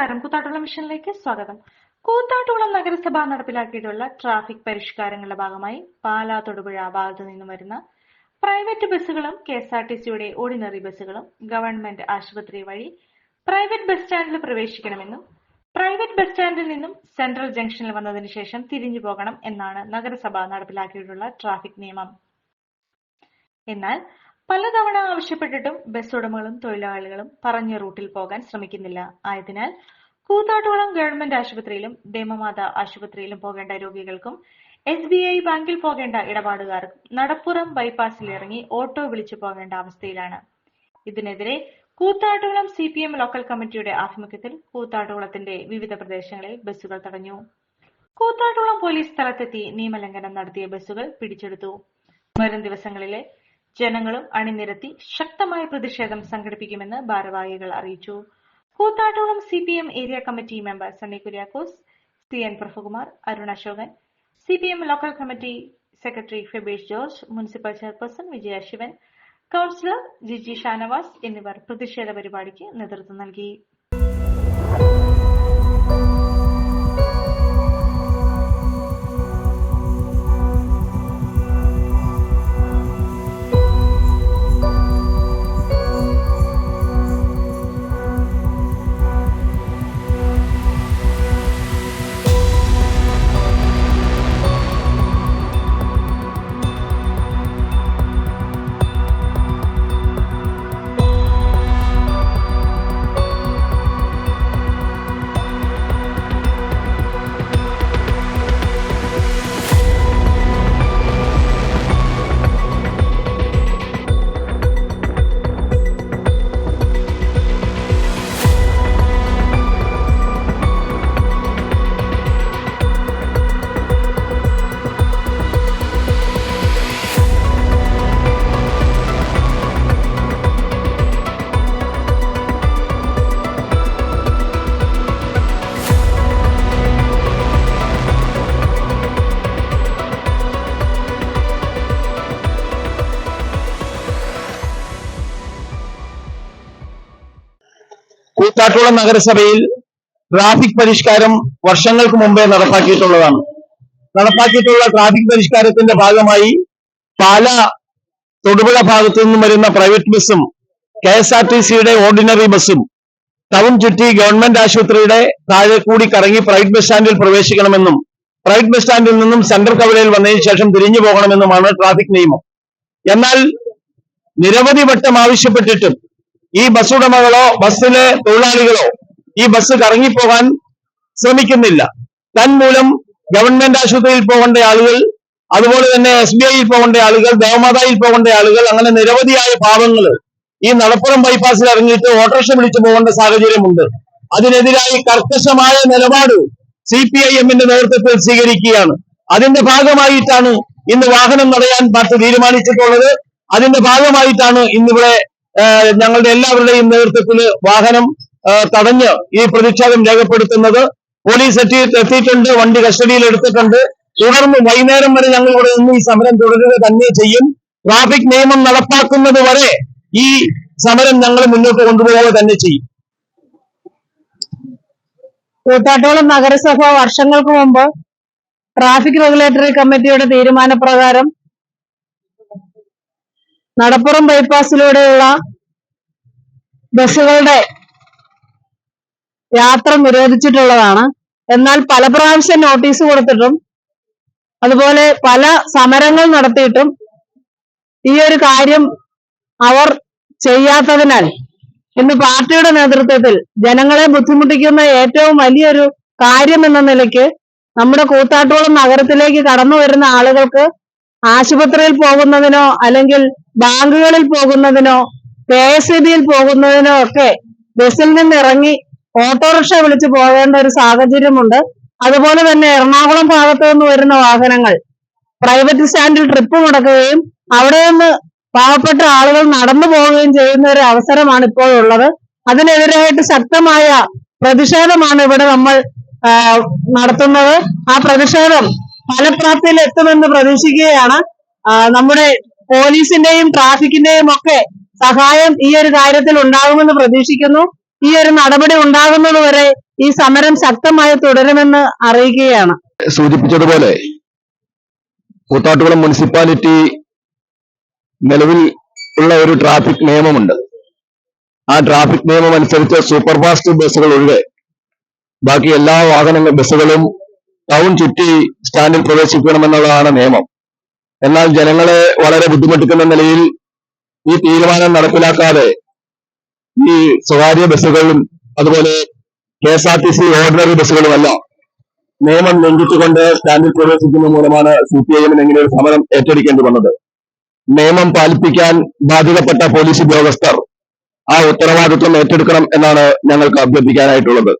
നമസ്കാരം. കൂത്താട്ടുള്ള മിഷനിലേക്ക് സ്വാഗതം. കൂത്താട്ടുകുളം നഗരസഭ നടപ്പിലാക്കിയിട്ടുള്ള ട്രാഫിക് പരിഷ്കാരങ്ങളുടെ ഭാഗമായി പാലാ തൊടുപുഴ ഭാഗത്തു നിന്നും വരുന്ന പ്രൈവറ്റ് ബസ്സുകളും കെ എസ് ആർ ടി സിയുടെ ഓർഡിനറി ബസ്സുകളും ഗവൺമെന്റ് ആശുപത്രി വഴി പ്രൈവറ്റ് ബസ് സ്റ്റാൻഡിൽ പ്രവേശിക്കണമെന്നും പ്രൈവറ്റ് ബസ് സ്റ്റാൻഡിൽ നിന്നും സെൻട്രൽ ജംഗ്ഷനിൽ വന്നതിന് ശേഷം തിരിഞ്ഞു പോകണം എന്നാണ് നഗരസഭ നടപ്പിലാക്കിയിട്ടുള്ള ട്രാഫിക് നിയമം. എന്നാൽ പലതവണ ആവശ്യപ്പെട്ടിട്ടും ബസ് ഉടമകളും തൊഴിലാളികളും പറഞ്ഞ റൂട്ടിൽ പോകാൻ ശ്രമിക്കുന്നില്ല. ആയതിനാൽ കൂത്താട്ടുകുളം ഗവൺമെന്റ് ആശുപത്രിയിലും ദേമമാത ആശുപത്രിയിലും പോകേണ്ട രോഗികൾക്കും എസ് ബി ഐ ബാങ്കിൽ പോകേണ്ട ഇടപാടുകാർക്കും നടപ്പുറം ബൈപ്പാസിൽ ഇറങ്ങി ഓട്ടോ വിളിച്ചു പോകേണ്ട അവസ്ഥയിലാണ്. ഇതിനെതിരെ Koothattukulam C P M local കമ്മിറ്റിയുടെ ആഭിമുഖ്യത്തിൽ കൂത്താട്ടുകുളത്തിന്റെ വിവിധ പ്രദേശങ്ങളിൽ ബസ്സുകൾ തടഞ്ഞു. കൂത്താട്ടുകുളം പോലീസ് സ്ഥലത്തെത്തി നിയമലംഘനം നടത്തിയ ബസ്സുകൾ പിടിച്ചെടുത്തു. വരും ദിവസങ്ങളിലെ ജനങ്ങളും അണിനിരത്തി ശക്തമായ പ്രതിഷേധം സംഘടിപ്പിക്കുമെന്ന് ഭാരവാഹികൾ അറിയിച്ചു. Koothattukulam C P M area committee member Sunny Kuriakose C N Prabhukumar Arun Ashokan C P M local committee secretary Febesh George municipal chairperson Vijaya Sivan councillor Jiji Shanavas എന്നിവർ പ്രതിഷേധ പരിപാടിക്ക് നേതൃത്വം നൽകി. കൂത്താട്ടുകുളം നഗരസഭയിൽ ട്രാഫിക് പരിഷ്കാരം വർഷങ്ങൾക്ക് മുമ്പേ നടപ്പാക്കിയിട്ടുള്ളതാണ്. നടപ്പാക്കിയിട്ടുള്ള ട്രാഫിക് പരിഷ്കാരത്തിന്റെ ഭാഗമായി പാല തൊടുപുഴ ഭാഗത്തു നിന്നും വരുന്ന പ്രൈവറ്റ് ബസ്സും കെ എസ് ആർ ടി സിയുടെ ഓർഡിനറി ബസ്സും ടൗൺ ചുറ്റി ഗവൺമെന്റ് ആശുപത്രിയുടെ താഴെ കൂടി കറങ്ങി പ്രൈവറ്റ് ബസ് സ്റ്റാൻഡിൽ പ്രവേശിക്കണമെന്നും പ്രൈവറ്റ് ബസ് സ്റ്റാൻഡിൽ നിന്നും സെൻട്രൽ കവലയിൽ വന്നതിന് ശേഷം തിരിഞ്ഞു പോകണമെന്നുമാണ് ട്രാഫിക് നിയമം. എന്നാൽ നിരവധി വട്ടം ആവശ്യപ്പെട്ടിട്ടും ഈ ബസ് ഉടമകളോ ബസ്സിലെ തൊഴിലാളികളോ ഈ ബസ് കറങ്ങിപ്പോകാൻ ശ്രമിക്കുന്നില്ല. തന്മൂലം ഗവൺമെന്റ് ആശുപത്രിയിൽ പോകേണ്ട ആളുകൾ അതുപോലെ തന്നെ എസ് ബി ഐയിൽ പോകേണ്ട ആളുകൾ ദേവമാതായിൽ പോകേണ്ട ആളുകൾ അങ്ങനെ നിരവധിയായ പാവങ്ങൾ ഈ നടപ്പുറം ബൈപ്പാസിൽ ഇറങ്ങിയിട്ട് ഓട്ടോറിക്ഷ വിളിച്ചു പോകേണ്ട സാഹചര്യമുണ്ട്. അതിനെതിരായി കർക്കശമായ നിലപാട് സി പി ഐ എമ്മിന്റെ നേതൃത്വത്തിൽ സ്വീകരിക്കുകയാണ്. അതിന്റെ ഭാഗമായിട്ടാണ് ഇന്ന് വാഹനം തടയാൻ പാർട്ടി തീരുമാനിച്ചിട്ടുള്ളത്. അതിന്റെ ഭാഗമായിട്ടാണ് ഇന്നിവിടെ ഞങ്ങളുടെ എല്ലാവരുടെയും നേതൃത്വത്തിൽ വാഹനം തടഞ്ഞ് ഈ പ്രതിഷേധം രേഖപ്പെടുത്തുന്നത് പോലീസ് എത്തി എത്തിയിട്ടുണ്ട് വണ്ടി കസ്റ്റഡിയിൽ എടുത്തിട്ടുണ്ട്. തുടർന്ന് വൈകുന്നേരം വരെ ഞങ്ങൾ ഇവിടെ നിന്ന് ഈ സമരം തുടരുക തന്നെ ചെയ്യും. ട്രാഫിക് നിയമം നടപ്പാക്കുന്നത് വരെ ഈ സമരം ഞങ്ങൾ മുന്നോട്ട് കൊണ്ടുപോവുക തന്നെ ചെയ്യും. കൂത്താട്ടോളം നഗരസഭ വർഷങ്ങൾക്ക് മുമ്പ് ട്രാഫിക് റെഗുലേറ്ററി കമ്മിറ്റിയുടെ തീരുമാനപ്രകാരം നടപ്പുറം ബൈപ്പാസിലൂടെയുള്ള ബസ്സുകളുടെ യാത്ര നിരോധിച്ചിട്ടുള്ളതാണ്. എന്നാൽ പല പ്രാവശ്യം നോട്ടീസ് കൊടുത്തിട്ടും അതുപോലെ പല സമരങ്ങൾ നടത്തിയിട്ടും ഈ ഒരു കാര്യം അവർ ചെയ്യാത്തതിനാൽ ഇന്ന് പാർട്ടിയുടെ നേതൃത്വത്തിൽ ജനങ്ങളെ ബുദ്ധിമുട്ടിക്കുന്ന ഏറ്റവും വലിയൊരു കാര്യം എന്ന നിലയ്ക്ക് നമ്മുടെ കൂത്താട്ടോളം നഗരത്തിലേക്ക് കടന്നു വരുന്ന ആളുകൾക്ക് ആശുപത്രിയിൽ പോകുന്നതിനോ അല്ലെങ്കിൽ ബാങ്കുകളിൽ പോകുന്നതിനോ കെ എസ് ഇ ബിയിൽ പോകുന്നതിനോ ഒക്കെ ബസ്സിൽ നിന്ന് ഇറങ്ങി ഓട്ടോറിക്ഷ വിളിച്ച് പോകേണ്ട ഒരു സാഹചര്യമുണ്ട്. അതുപോലെ തന്നെ എറണാകുളം ഭാഗത്തു നിന്ന് വരുന്ന വാഹനങ്ങൾ പ്രൈവറ്റ് സ്റ്റാൻഡിൽ ട്രിപ്പ് മുടക്കുകയും അവിടെ നിന്ന് പാവപ്പെട്ട ആളുകൾ നടന്നു പോവുകയും ചെയ്യുന്ന ഒരു അവസരമാണ് ഇപ്പോൾ ഉള്ളത്. അതിനെതിരായിട്ട് ശക്തമായ പ്രതിഷേധമാണ് ഇവിടെ നമ്മൾ നടത്തുന്നത്. ആ പ്രതിഷേധം ഫലപ്രാപ്തിയിൽ എത്തുമെന്ന് പ്രതീക്ഷിക്കുകയാണ്. നമ്മുടെ പോലീസിന്റെയും ട്രാഫിക്കിന്റെയും ഒക്കെ സഹായം ഈ ഒരു കാര്യത്തിൽ ഉണ്ടാകുമെന്ന് പ്രതീക്ഷിക്കുന്നു. ഈ ഒരു നടപടി ഉണ്ടാകുന്നതുവരെ ഈ സമരം ശക്തമായി തുടരുമെന്ന് അറിയിക്കുകയാണ്. സൂചിപ്പിച്ചതുപോലെ കൂത്താട്ടുകുളം മുനിസിപ്പാലിറ്റി നിലവിൽ ഉള്ള ഒരു ട്രാഫിക് നിയമമുണ്ട്. ആ ട്രാഫിക് നിയമം അനുസരിച്ച് സൂപ്പർ ഫാസ്റ്റ് ബസ്സുകൾ ഒഴികെ ബാക്കി എല്ലാ വാഹനങ്ങൾ ബസ്സുകളും ടൗൺ ചുറ്റി സ്റ്റാൻഡിൽ പ്രവേശിക്കണമെന്നുള്ളതാണ് നിയമം. എന്നാൽ ജനങ്ങളെ വളരെ ബുദ്ധിമുട്ടിക്കുന്ന നിലയിൽ ഈ തീരുമാനം നടപ്പിലാക്കാതെ ഈ സ്വകാര്യ ബസ്സുകളും അതുപോലെ K S R T C ordinary ബസ്സുകളുമെല്ലാം നിയമം ലംഘിച്ചുകൊണ്ട് സ്റ്റാൻഡിൽ പ്രവേശിക്കുന്ന മൂലമാണ് സി പി ഐ എമ്മിന് ഇങ്ങനെ ഒരു സമരം ഏറ്റെടുക്കേണ്ടി വന്നത്. നിയമം പാലിപ്പിക്കാൻ ബാധ്യതപ്പെട്ട പോലീസ് ഉദ്യോഗസ്ഥർ ആ ഉത്തരവാദിത്വം ഏറ്റെടുക്കണം എന്നാണ് ഞങ്ങൾക്ക് അഭ്യർത്ഥിക്കാനായിട്ടുള്ളത്.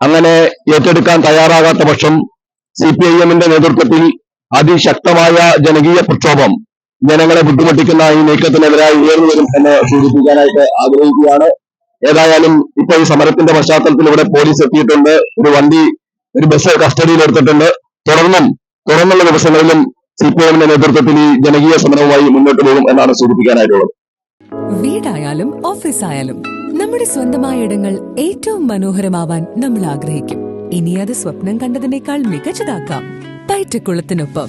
അങ്ങനെ ഏറ്റെടുക്കാൻ തയ്യാറാകാത്ത പക്ഷം സി പി ഐ എമ്മിന്റെ നേതൃത്വത്തിൽ അതിശക്തമായ ജനകീയ പ്രക്ഷോഭം ജനങ്ങളെ ബുദ്ധിമുട്ടിക്കുന്ന ഈ നീക്കത്തിനെതിരായി ഉയർന്നു വരും എന്ന് സൂചിപ്പിക്കാനായിട്ട് ആഗ്രഹിക്കുകയാണ്. ഏതായാലും ഇപ്പൊ ഈ സമരത്തിന്റെ പശ്ചാത്തലത്തിൽ ഇവിടെ പോലീസ് എത്തിയിട്ടുണ്ട്. ഒരു വണ്ടി ഒരു ബസ് കസ്റ്റഡിയിൽ എടുത്തിട്ടുണ്ട്. തുടർന്നും തുടർന്നുള്ള ദിവസങ്ങളിലും സി പി എമ്മിന്റെ നേതൃത്വത്തിൽ ഈ ജനകീയ സമരവുമായി മുന്നോട്ട് പോകും എന്നാണ് സൂചിപ്പിക്കാനായിട്ടുള്ളത്. വീടായാലും ഓഫീസായാലും നമ്മുടെ സ്വന്തമായ ഇടങ്ങൾ ഏറ്റവും മനോഹരമാവാൻ നമ്മൾ ആഗ്രഹിക്കും. ഇനി അത് സ്വപ്നം കണ്ടതിനേക്കാൾ മികച്ചതാക്കാം. പയറ്റക്കുളത്തിനൊപ്പം